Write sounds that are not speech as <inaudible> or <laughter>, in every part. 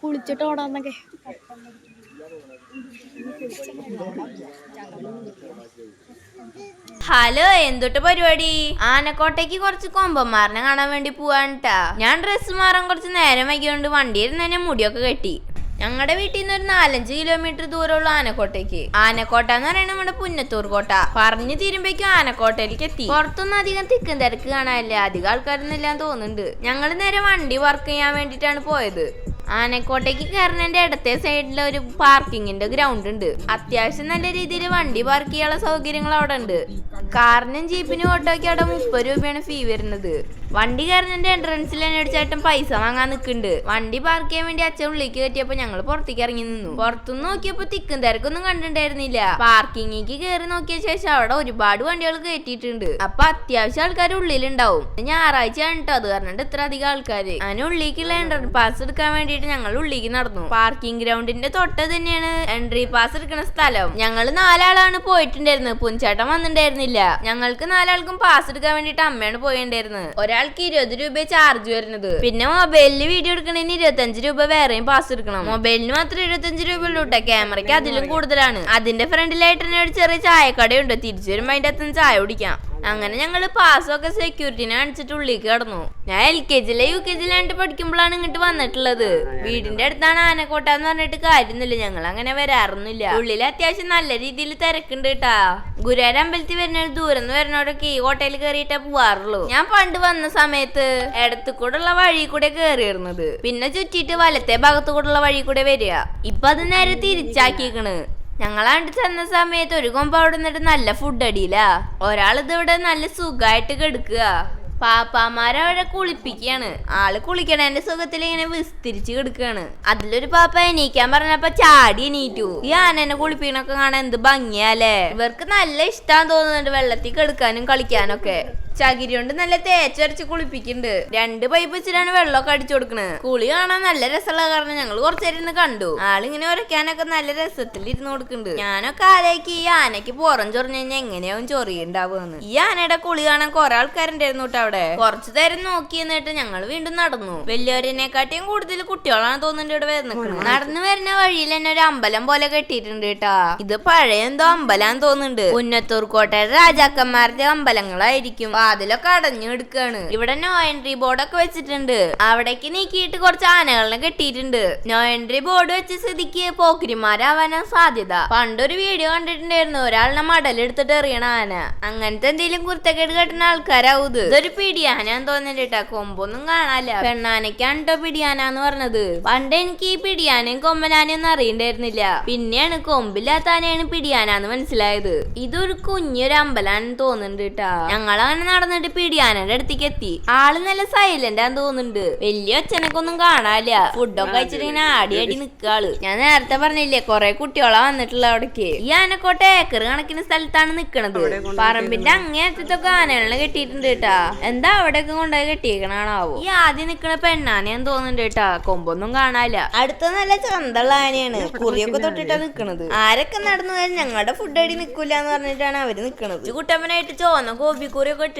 കുളിച്ചിട്ട് ഓടാന്നൊക്കെ. ഹലോ എന്തൊട്ട് പരിപാടി? ആനക്കോട്ടയ്ക്ക് കുറച്ച് കൊമ്പന്മാരനെ കാണാൻ വേണ്ടി പോവാൻ ഞാൻ ഡ്രസ്സ് മാറാൻ കുറച്ച് നേരം വൈകിയോണ്ട് വണ്ടിയിൽ തന്നെ മുടിയൊക്കെ കെട്ടി. ഞങ്ങളുടെ വീട്ടിൽ നിന്ന് ഒരു നാലഞ്ച് കിലോമീറ്റർ ദൂരമുള്ള ആനക്കോട്ടയ്ക്ക് ആനക്കോട്ട എന്ന് പറയുന്നത് നമ്മുടെ പുന്നത്തൂർ കോട്ട. പറഞ്ഞു തീരുമ്പോഴേക്കും ആനക്കോട്ടയിലേക്ക് എത്തി പുറത്തൊന്നും അധികം തിക്കും തിരക്ക് കാണാനില്ല. അധികം ആൾക്കാരൊന്നും ഇല്ലാന്ന് തോന്നുന്നുണ്ട്. ഞങ്ങൾ നേരെ വണ്ടി വർക്ക് ചെയ്യാൻ വേണ്ടിയിട്ടാണ് പോയത്. ആനക്കോട്ടയ്ക്ക് കയറുന്നതിന്റെ ഇടത്തെ സൈഡിൽ ഒരു പാർക്കിങ്ങിന്റെ ഗ്രൗണ്ട് ഉണ്ട്. അത്യാവശ്യം നല്ല രീതിയിൽ വണ്ടി പാർക്ക് ചെയ്യാനുള്ള സൗകര്യങ്ങൾ അവിടെ ഉണ്ട്. കാറിനും ജീപ്പിനും ഓട്ടോയ്ക്ക് അവിടെ മുപ്പത് രൂപയാണ് ഫീ വരുന്നത്. വണ്ടി കയറുന്നതിന്റെ എൻട്രൻസിൽ തന്നെ ചേട്ടൻ പൈസ വാങ്ങാൻ നിൽക്കുന്നുണ്ട് വണ്ടി പാർക്ക് ചെയ്യാൻ വേണ്ടി അച്ഛൻ ഉള്ളിലേക്ക് കയറ്റിയപ്പോ ഞങ്ങൾ പുറത്തേക്ക് ഇറങ്ങി നിന്നു. പുറത്തുനിന്ന് നോക്കിയപ്പോ തിക്കും തിരക്കൊന്നും കണ്ടിട്ടുണ്ടായിരുന്നില്ല. പാർക്കിങ്ങിക്ക് കയറി നോക്കിയ ശേഷം അവിടെ ഒരുപാട് വണ്ടികൾ കയറ്റിയിട്ടുണ്ട്. അപ്പൊ അത്യാവശ്യം ആൾക്കാർ ഉള്ളിലുണ്ടാവും. ഞായറാഴ്ചയാണ് കേട്ടോ അത് പറഞ്ഞിട്ട് ഇത്ര അധികം ആൾക്കാര്. അതിന് ഉള്ളിലേക്കുള്ള എൻട്രി പാസ് എടുക്കാൻ വേണ്ടിയിട്ട് ഞങ്ങൾ ഉള്ളിലേക്ക് നടന്നു. പാർക്കിംഗ് ഗ്രൗണ്ടിന്റെ തൊട്ട് തന്നെയാണ് എൻട്രി പാസ് എടുക്കുന്ന സ്ഥലം. ഞങ്ങൾ നാലാളാണ് പോയിട്ടുണ്ടായിരുന്നത്. പുഞ്ചേട്ടൻ വന്നിട്ടുണ്ടായിരുന്നില്ല. ഞങ്ങൾക്ക് നാലാൾക്കും പാസ് എടുക്കാൻ വേണ്ടിട്ട് അമ്മയാണ് പോയിണ്ടായിരുന്നത് ഒരാൾക്ക് ഇരുപത് രൂപ ചാർജ് വരുന്നത്. പിന്നെ മൊബൈലിൽ വീഡിയോ എടുക്കണതിന് ഇരുപത്തഞ്ച് രൂപ വേറെയും പാസ് എടുക്കണം. മൊബൈലിന് മാത്രം ഇരുപത്തഞ്ച് രൂപ ഉള്ളൂ ക്യാമറയ്ക്ക് അതിലും കൂടുതലാണ്. അതിന്റെ ഫ്രണ്ടിലായിട്ട് തന്നെ ഒരു ചെറിയ ചായക്കടയുണ്ട്. തിരിച്ചു വരുമ്പോ അതിന്റെ അകത്തുനിന്ന് ചായ കുടിക്കാം. അങ്ങനെ ഞങ്ങൾ പാസ്സൊക്കെ സെക്യൂരിറ്റിനെ കാണിച്ചിട്ട് ഉള്ളിലേക്ക് കടന്നു. ഞാൻ എൽ കെ ജിയിലെ യു കെ ജിയിലാണ്ട് പഠിക്കുമ്പോഴാണ് ഇങ്ങോട്ട് വന്നിട്ടുള്ളത്. വീടിന്റെ അടുത്താണ് ആനക്കോട്ട എന്ന് പറഞ്ഞിട്ട് കാര്യമൊന്നുമില്ല ഞങ്ങൾ അങ്ങനെ വരാറൊന്നുമില്ല. ഉള്ളിൽ അത്യാവശ്യം നല്ല രീതിയിൽ തിരക്കുണ്ട് കേട്ടാ ഗുരുവായൂർ അമ്പലത്തിൽ വരുന്ന ദൂരം എന്ന് വരുന്നവരൊക്കെ ഈ ഹോട്ടലിൽ കയറിയിട്ടേ പോവാറുള്ളൂ. ഞാൻ പണ്ട് വന്ന സമയത്ത് ഇടത്തു കൂടെയുള്ള വഴി കൂടെ കയറിയിരുന്നത് പിന്നെ ചുറ്റിയിട്ട് വലത്തെ ഭാഗത്തു കൂടെയുള്ള വഴി കൂടെ വരിക. ഇപ്പൊ അത് നേരെ തിരിച്ചാക്കിക്കണ്. ഞങ്ങളാണ്ട് ചെന്ന സമയത്ത് ഒരു കൊമ്പ് അവിടെ നിന്നിട്ട് നല്ല ഫുഡ് അടിയില്ല. ഒരാൾ ഇതിവിടെ നല്ല സുഖമായിട്ട് കിടക്കുക പാപ്പാമാരവിടെ കുളിപ്പിക്കുകയാണ്. ആൾ കുളിക്കണേന്റെ സുഖത്തിൽ ഇങ്ങനെ വിസ്തിരിച്ച് കിടക്കുകയാണ്. അതിലൊരു പാപ്പ എണീക്കാൻ പറഞ്ഞപ്പോ ചാടി എണീറ്റു. ഈ ആനനെ കുളിപ്പിക്കണൊക്കെ കാണാൻ എന്ത് ഭംഗിയാലേ ഇവർക്ക് നല്ല ഇഷ്ടം തോന്നുന്നുണ്ട് വെള്ളത്തിൽ കിടക്കാനും കളിക്കാനൊക്കെ. ചകിരി കൊണ്ട് നല്ല തേച്ചരച്ച് കുളിപ്പിക്കുന്നുണ്ട്. രണ്ട് പൈപ്പ് വെച്ചിട്ടാണ് വെള്ളമൊക്കെ അടിച്ചു കൊടുക്കണത് കുളി കാണാൻ നല്ല രസമുള്ള കാരണം ഞങ്ങൾ കുറച്ചേരം ഇരുന്ന് കണ്ടു. ആളിങ്ങനെ ഉരയ്ക്കാനൊക്കെ നല്ല രസത്തിൽ ഇരുന്ന് കൊടുക്കുന്നുണ്ട്. ഞാനൊക്കെ ആലോചിക്ക് ഈ ആനയ്ക്ക് പുറം ചൊറിഞ്ഞു കഴിഞ്ഞാൽ എങ്ങനെയാവും ചൊറിയുണ്ടാവുമെന്ന് ഈ ആനയുടെ കുളി കാണാൻ കുറെ ആൾക്കാരുണ്ടായിരുന്നു കേട്ടോ അവിടെ. കുറച്ചു നേരം നോക്കി എന്നിട്ട് ഞങ്ങൾ വീണ്ടും നടന്നു. വലിയവരെക്കാട്ടിയും കൂടുതൽ കുട്ടികളാണ് തോന്നുന്നുണ്ട് ഇവിടെ വരുന്നത് നടന്നു വരുന്ന വഴിയിൽ തന്നെ ഒരു അമ്പലം പോലെ കെട്ടിയിട്ടുണ്ട് കേട്ടാ. ഇത് പഴയ എന്തോ അമ്പലാന്ന് തോന്നുന്നുണ്ട്. ഉന്നത്തൂർ കോട്ടയുടെ രാജാക്കന്മാരുടെ അമ്പലങ്ങളായിരിക്കും. വാതിലൊക്കെ അടഞ്ഞു എടുക്കാണ് ഇവിടെ നോ എൻട്രി ബോർഡൊക്കെ വെച്ചിട്ടുണ്ട്. അവിടേക്ക് നീക്കിയിട്ട് കുറച്ച് ആനകളെ കെട്ടിയിട്ടുണ്ട്. നോ എൻട്രി ബോർഡ് വെച്ച് സ്ഥിതിക്ക് പോക്കിരിമാരാവാനാ സാധ്യത. പണ്ടൊരു വീഡിയോ കണ്ടിട്ടുണ്ടായിരുന്നു. ഒരാളിനെ മടലെടുത്തിട്ട് എറിയണ ആന. അങ്ങനത്തെ എന്തെങ്കിലും കുർത്തക്കേട് കെട്ടുന്ന ആൾക്കാരാവും ഇത്. ഇതൊരു പിടിയാനാന്ന് തോന്നുന്നില്ല കൊമ്പൊന്നും കാണാല്ല. പെണ്ണാനയ്ക്കാണ് കേട്ടോ പിടിയാനാന്ന് പറഞ്ഞത്. പണ്ട് എനിക്ക് ഈ പിടിയാനയും കൊമ്പനാനയും ഒന്നും അറിയണ്ടായിരുന്നില്ല. പിന്നെയാണ് കൊമ്പില്ലാത്ത ആനയാണ് പിടിയാനാന്ന് മനസ്സിലായത്. ഇതൊരു കുഞ്ഞൊരു അമ്പലാണെന്ന് തോന്നുന്നുണ്ട് കേട്ടാ ഞങ്ങളങ്ങനെ നടന്നിട്ട് പിടിയാനന്റെ അടുത്തേക്ക് എത്തി. ആൾ നല്ല സൈലന്റ് ആന്ന് തോന്നുന്നുണ്ട്. വലിയ ഒച്ചനൊക്കെ ഒന്നും കാണാനില്ല ഫുഡൊക്കെ കഴിച്ചിട്ട് ഇങ്ങനെ ആടി ആടി നിക്കാൾ ഞാൻ നേരത്തെ പറഞ്ഞില്ലേ കൊറേ കുട്ടികളാ വന്നിട്ടുള്ള അവിടേക്ക്. ഈ ആനക്കോട്ടെ ഏക്കർ കണക്കിന് സ്ഥലത്താണ് നിക്കണത്. പറമ്പിന്റെ അങ്ങേ അറ്റത്തൊക്കെ ആനകളെ കെട്ടിയിട്ടുണ്ട് കേട്ടാ. എന്താ അവിടെയൊക്കെ കൊണ്ടുപോയി കെട്ടിയേക്കണാണാവോ ഈ ആദ്യം നിക്കണ പെണ്ണാനയാന്ന് തോന്നുന്നുണ്ട് കേട്ടാ. കൊമ്പൊന്നും കാണാനില്ല. അടുത്ത നല്ല ചന്തള്ള ആനയാണ്. കുറിയൊക്കെ തൊട്ടിട്ടാ നിക്കണത്. ആരൊക്കെ നടന്നു ഞങ്ങളുടെ ഫുഡ് അടി നിക്കൂല എന്ന് പറഞ്ഞിട്ടാണ് അവർ നിക്കണത്. കുട്ടമ്മനായിട്ട് ചോന്ന കോപ്പിക്കൂറിയൊക്കെ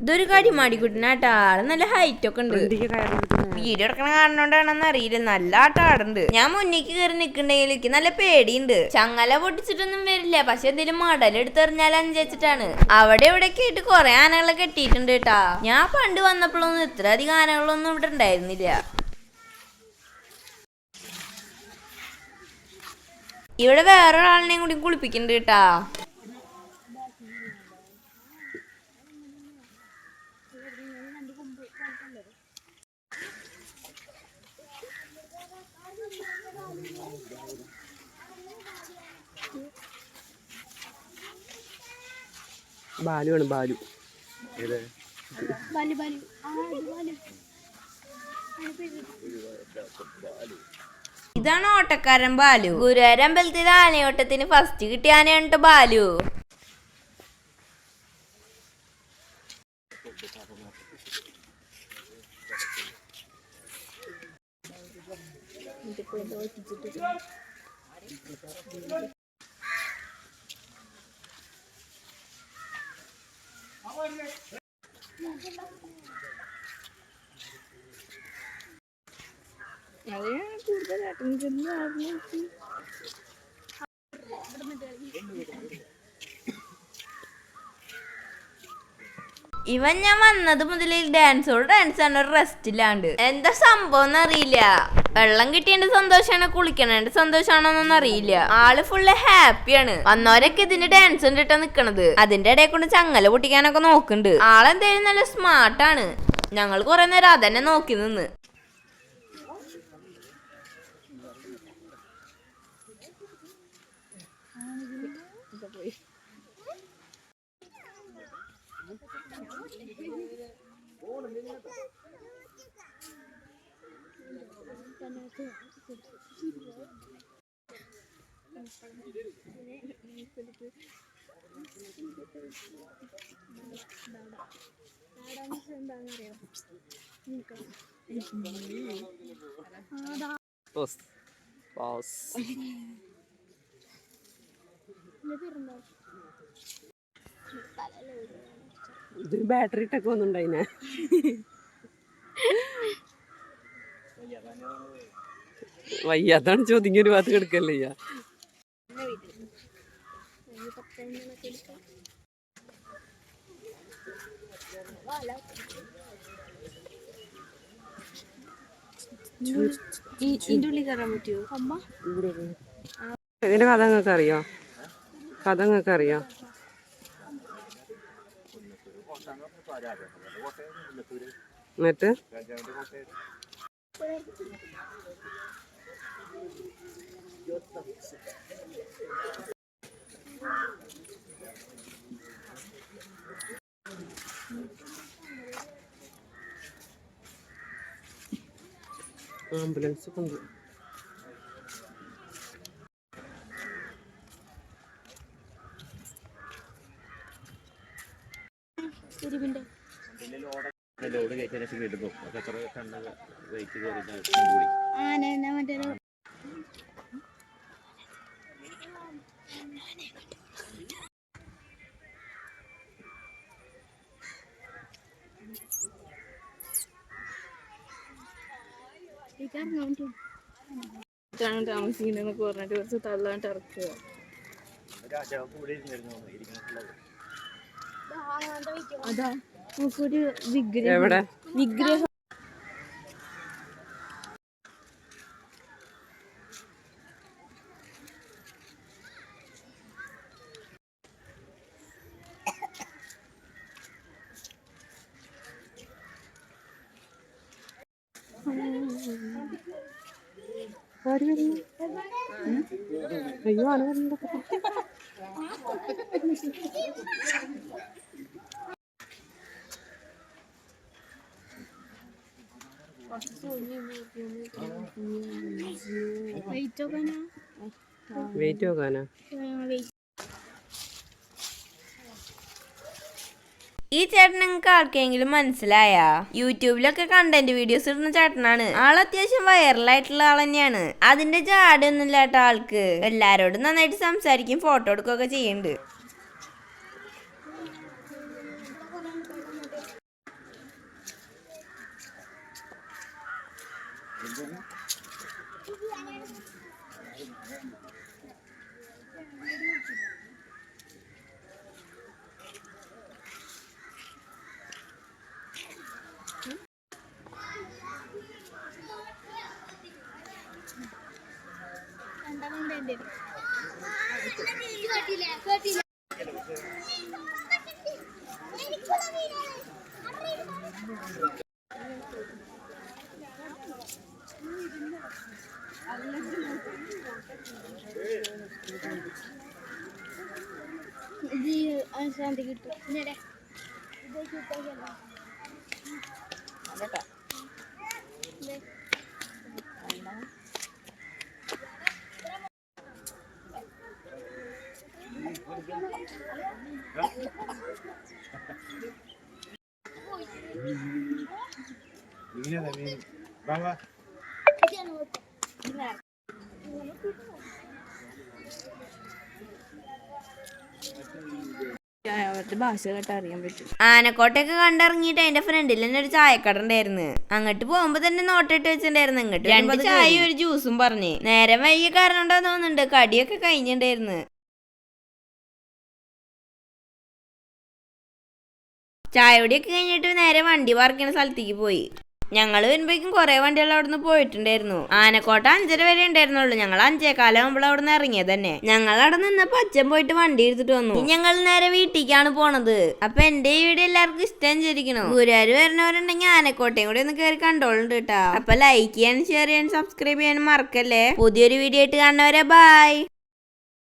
ഇതൊരു കടിമാടിക്കുട്ടിനാട്ടാ ആൾ നല്ല ഹൈറ്റ് ഒക്കെ ഉണ്ട്. വീഡിയോ എടുക്കണ കാരണോണ്ടാണെന്ന് അറിയില്ല. നല്ല ആട്ടാടുണ്ട്. ഞാൻ മുന്നേക്ക് കയറി നിക്കണ്ടെങ്കിൽ എനിക്ക് നല്ല പേടിയുണ്ട്. ചങ്ങല പൊട്ടിച്ചിട്ടൊന്നും വരില്ല. പക്ഷെ എന്തെങ്കിലും മടലെടുത്തെറിഞ്ഞാലെന്ന് വിചാരിച്ചിട്ടാണ് അവിടെ ഇവിടെ ആയിട്ട് കൊറേ ആനകളെ കെട്ടിയിട്ടുണ്ട് കേട്ടാ. ഞാൻ പണ്ട് വന്നപ്പോഴൊന്നും ഇത്ര അധികം ആനകളൊന്നും ഇവിടെ ഉണ്ടായിരുന്നില്ല. ഇവിടെ വേറൊരാളിനെയും കൂടി കുളിപ്പിക്കുന്നുണ്ട് കേട്ടാ. ബാലു ആണ് ബാലു. ബാലു ബാലു. ആ ബാലു. ഇതാണ് ഓട്ടക്കാരൻ ബാലു. ഗുരുവായൂർ അമ്പലത്തിൽ ആനയോട്ടത്തിന് ഫസ്റ്റ് കിട്ടിയ ആനയാണ് ബാലു. ഇവൻ ഞാൻ വന്നത് മുതൽ ഡാൻസോട് ഡാൻസ് ആണ് ഒരു റെസ്റ്റ് ഇല്ലാണ്ട് എന്താ സംഭവം എന്നറിയില്ല വെള്ളം കിട്ടിയതിന്റെ സന്തോഷാണ് കുളിക്കണേന്റെ സന്തോഷാണോന്നൊന്നും അറിയില്ല. ആൾ ഫുള്ള് ഹാപ്പിയാണ് വന്നവരൊക്കെ ഇതിന്റെ ഡാൻസ് കണ്ടിട്ടാ നിക്കണത്. അതിന്റെ ഇടയിൽ കൊണ്ട് ചങ്ങല പൊട്ടിക്കാനൊക്കെ നോക്കുന്നുണ്ട്. ആളെന്തായാലും നല്ല സ്മാർട്ടാണ് ഞങ്ങൾ കുറെ നേരം അതന്നെ നോക്കി നിന്ന്. പോസ് പോസ് ഇതിന് ബാറ്ററി ഇട്ടൊക്കെ ഒന്നുണ്ടായിനെ <laughs> വയ്യാതാണ് ചോദ്യം. ഒരു ഭാഗത്ത് കിടക്കല്ലേ ചെയ്യാ? ഇതിന്റെ കഥ നിങ്ങൾക്ക് അറിയോ? കഥ നിങ്ങൾക്ക് അറിയോ? എന്നിട്ട്? ആംബുലൻസ് ഉണ്ട് തിരുവിന്റെ ലോഡ് ശേഷം എത്ര വെയിറ്റ് കയറി പറഞ്ഞിട്ട് കുറച്ച് തള്ളാണ്ട് ഇറക്കുക. അതാ. നമുക്കൊരു വിഗ്രഹം. വിഗ്രഹം. അയ്യോ ആന വെയിറ്റ് നോക്കാനാ ഈ ചേട്ടൻ നിങ്ങൾക്ക് ആർക്കെങ്കിലും മനസ്സിലായ? യൂട്യൂബിലൊക്കെ കണ്ടന്റ് വീഡിയോസ് ഇടുന്ന ചേട്ടനാണ്. ആൾ അത്യാവശ്യം വൈറലായിട്ടുള്ള ആൾ തന്നെയാണ്. അതിന്റെ ജാടൊന്നും ഇല്ലാത്ത ആൾക്ക് എല്ലാരോടും നന്നായിട്ട് സംസാരിക്കും ഫോട്ടോ എടുക്കുകയൊക്കെ ചെയ്യുന്നുണ്ട്. ശാന്തി കിട്ടും ഭാഷ കേട്ട് അറിയാൻ പറ്റും. ആനക്കോട്ടയൊക്കെ കണ്ടിറങ്ങിയിട്ട് അതിന്റെ ഫ്രണ്ടിൽ തന്നെ ഒരു ചായക്കട ഉണ്ടായിരുന്നു. അങ്ങോട്ട് പോകുമ്പോ തന്നെ നോട്ടിട്ട് വെച്ചിട്ടുണ്ടായിരുന്നു. ഇങ്ങോട്ട് രണ്ട് ചായ ഒരു ജ്യൂസും പറഞ്ഞു. നേരം വൈകിയ കാരണം ഉണ്ടോ തോന്നുന്നുണ്ട്. കടിയൊക്കെ കഴിഞ്ഞിട്ടുണ്ടായിരുന്നു. ചായ കുടിയൊക്കെ കഴിഞ്ഞിട്ട് നേരെ വണ്ടി പാർക്ക് ചെയ്യുന്ന സ്ഥലത്തേക്ക് പോയി. ഞങ്ങൾ വരുമ്പോഴേക്കും കുറേ വണ്ടികൾ അവിടെ നിന്ന് പോയിട്ടുണ്ടായിരുന്നു. ആനക്കോട്ട അഞ്ചര വരെ ഉണ്ടായിരുന്നുള്ളൂ. ഞങ്ങൾ അഞ്ചേക്കാലം ആകുമ്പോൾ അവിടെ നിന്ന് ഇറങ്ങിയത് തന്നെ. ഞങ്ങൾ അവിടെ നിന്നപ്പോ അച്ഛൻ പോയിട്ട് വണ്ടി എടുത്തിട്ട് വന്നു. ഞങ്ങൾ നേരെ വീട്ടിലേക്കാണ് പോണത്. അപ്പൊ എന്റെ ഈ വീഡിയോ എല്ലാവർക്കും ഇഷ്ടം ചെയ്തിരിക്കണു ഗുരുവായൂർ വരുന്നവരുണ്ടെങ്കിൽ ആനക്കോട്ടയും കൂടെ ഒന്ന് കയറി കണ്ടോളുണ്ട് കേട്ടോ. അപ്പൊ ലൈക്ക് ചെയ്യാനും ഷെയർ ചെയ്യാനും സബ്സ്ക്രൈബ് ചെയ്യാനും മറക്കല്ലേ? പുതിയൊരു വീഡിയോ ആയിട്ട് കാണുന്നവരെ ബൈ